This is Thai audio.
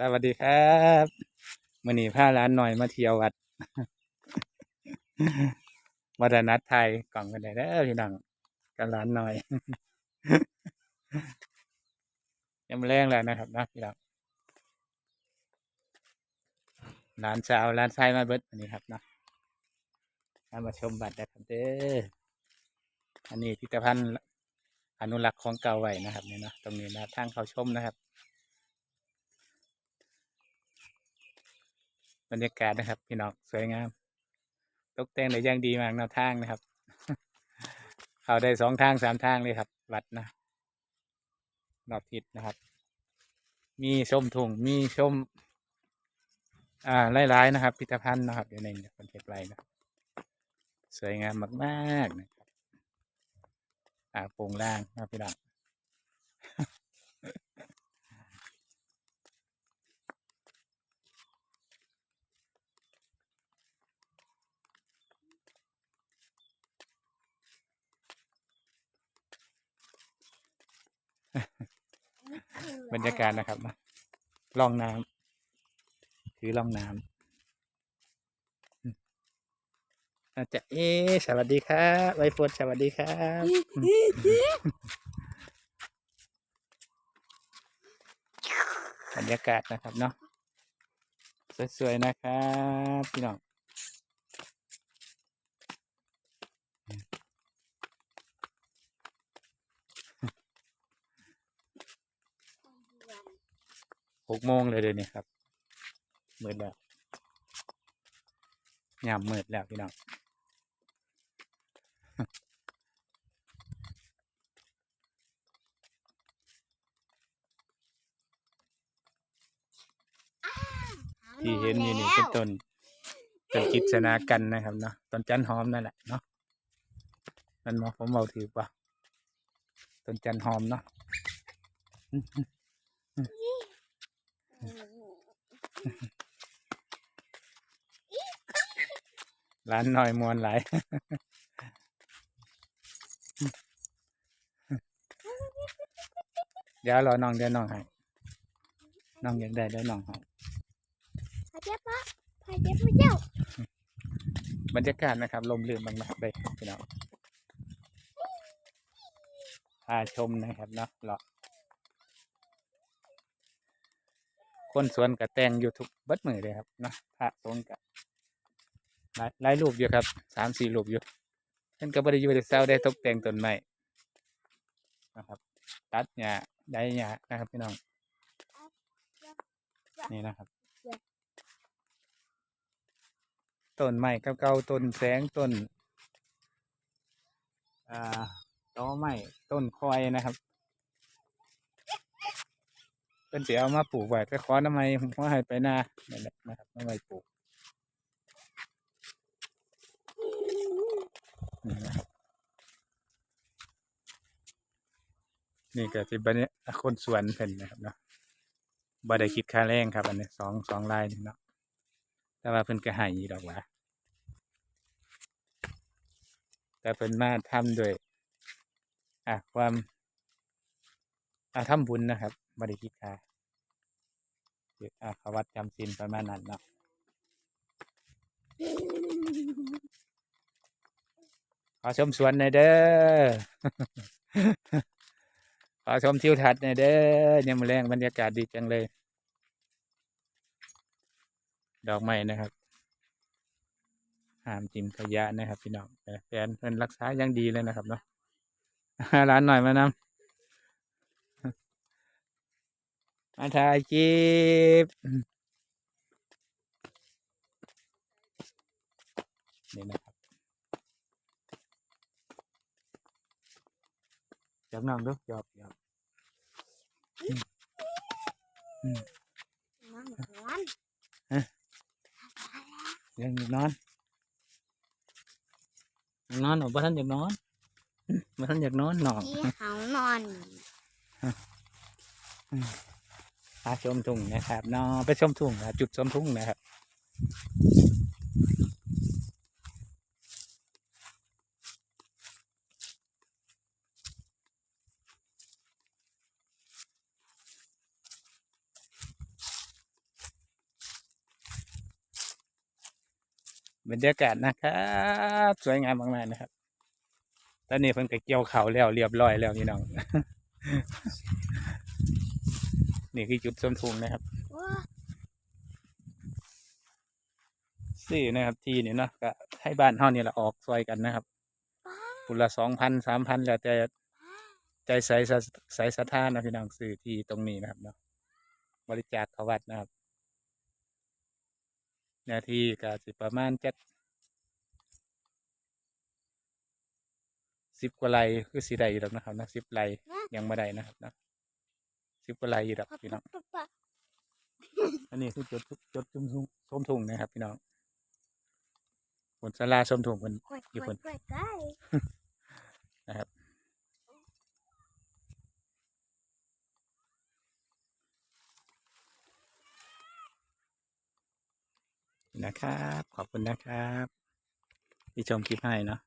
สวัสดีครับมื่อนี้พาร้านหน่อยมาเที่ยววัดวัดนัดไทยกล่องกันได้แล้วพี่น้องกันร้านหน่อยยังแรงแล้วนะครับนะพี่น้องร้านเช้าร้านไส้มาเบิดอันนี้ครับนะมามาชมบัตรนะครับเด้ออันนี้พิพิธภัณฑ์อนุรักษ์ของเก่าไว้นะครับเนี่ยนะตรงนี้นะทางเขาชมนะครับ บรรยากาศนะครับ พี่น้องสวยงาม ตกแต่งได้อย่างดีมากแนวทางนะครับ เข้าได้สองทางสามทางเลยครับ วัดนะรอบทิศนะครับ มีชมถุงมีชม อ่าหลายๆนะครับ พิพิธภัณฑ์นะครับอยู่ในคนเก็บไรนะสวยงามมากๆนะครับอ่าโปร่งล่างนะพี่น้อง บรรยากาศนะครับนะล่องน้ำถือล่องน้ำอืมอาจจะเอ๊สวัสดีครับไวโฟนสวัสดีครับบรรยากาศนะครับเนาะสวยๆนะครับพี่น้อง หกโมงเลยเดี๋ยวนี้ครับมืดแล้วยามมืดแล้วพี่น้องที่เห็นอยู่นี่เป็นต้นต้นกิจนากันนะครับเนาะต้นจันหอมนั่นแหละเนาะนั่นมอผมเอาถือป่ะต้นจันหอมเนาะ ร้านหน่อยมวนหลายเดี๋ยวรอน้องเดี๋ยวน้องให้น้องอยากได้เดี๋ยวน้องให้พาเจ็บปะพาเจ็บพระเจ้าบรรยากาศนะครับ ลมลื่นมากๆเลยครับพี่น้องพาชมนะครับเนาะเลาะ คนสวนกับแตงอยู่ทุกบัดมือเลยครับเนาะพระสงฆ์กับหลายรูปอยู่ครับสามสี่รูปอยู่ท่านก็บริยูได้เศร้าได้ตกแต่งต้นไม้นะครับ ตัดหญ้าได้หญ้านะครับพี่น้อง นี่นะครับต้นไม้เก่าๆต้นแสงต้นอ่าต้อไม้ต้นคอยนะครับ เป็นเสียเอามาปลูกไว้ไปขอน้ำไม้ว่าให้ไปนานี่นแหละนะครับน้ำไม้ปลูกนี่นะครับนี่ก็สิบันนี้คนสวนเพิ่นนะครับเนาะบ่ได้คิดค่าแรงครับ อันนี้สองสองลายนี่เนาะแต่ว่าเพิ่นก็ให้อยู่ดอกหว่าแต่เป็นมาทำด้วยอะความ อะทำบุญนะครับบริคิดค่าคืออะเขวัดจำศีลประมาณนั้นเนาะขอชมสวนหน่อยเด้อ ขอชมทิวทัศน์หน่อยเด้อยามมแรงบรรยากาศดีจังเลย ดอกไม้นะครับห้ามจิ้มขยะนะครับ พี่น้องแฟนเพิ่นรักษาอย่างดีเลยนะครับเนาะร้านหน่อยมานำ มาถ่ายคลิปนี่นะครับจับน้ำดูหยอบหยอบน้ำร้อนยังอยากนอนอยากนอนหนูบ่ท่านอยากนอนบ่ท่านอยากนอนหนองที่เขานอน มาชมทุ่งนะครับเนอะไปชมทุ่งนะจุดชมทุ่งนะครับบรรยากาศนะครับสวยงามมากๆนะครับ ตอนนี้เพิ่นก็เกี่ยวเขาแล้วเรียบร้อยแล้วนี่น้อง นี่คือจุดส้มทุงนะครับว้าซื้อนะครับ ทีนี่เนาะก็ให้บ้านเฮานี่แหละออกซอยกันนะครับคุละสองพันสามพันแล้วแต่ใจใส่ใส่ศรัทธานะพี่น้องซื้อที่ตรงนี้นะครับเนาะบริจาคเขาวัดนะครับหนาทีก็สิประมาณจัดสิบกว่าไร่คือสิได้อยู่ดอกนะครับนะสิบไร่ยังไม่ได้นะครับนะ สิบกว่าไร่อยู่ดอกปั๊บพี่น้องปั๊บปั๊บอันนี้คือจุดจุดจุดส้มส้มถุงนะครับ พี่น้องผลสลาส้มถุงมันกล้วยกกี่ล้ควนยกล้วยกล้วยนะครับนะครับ ขอบคุณนะครับ ที่ชมคลิปให้เนาะ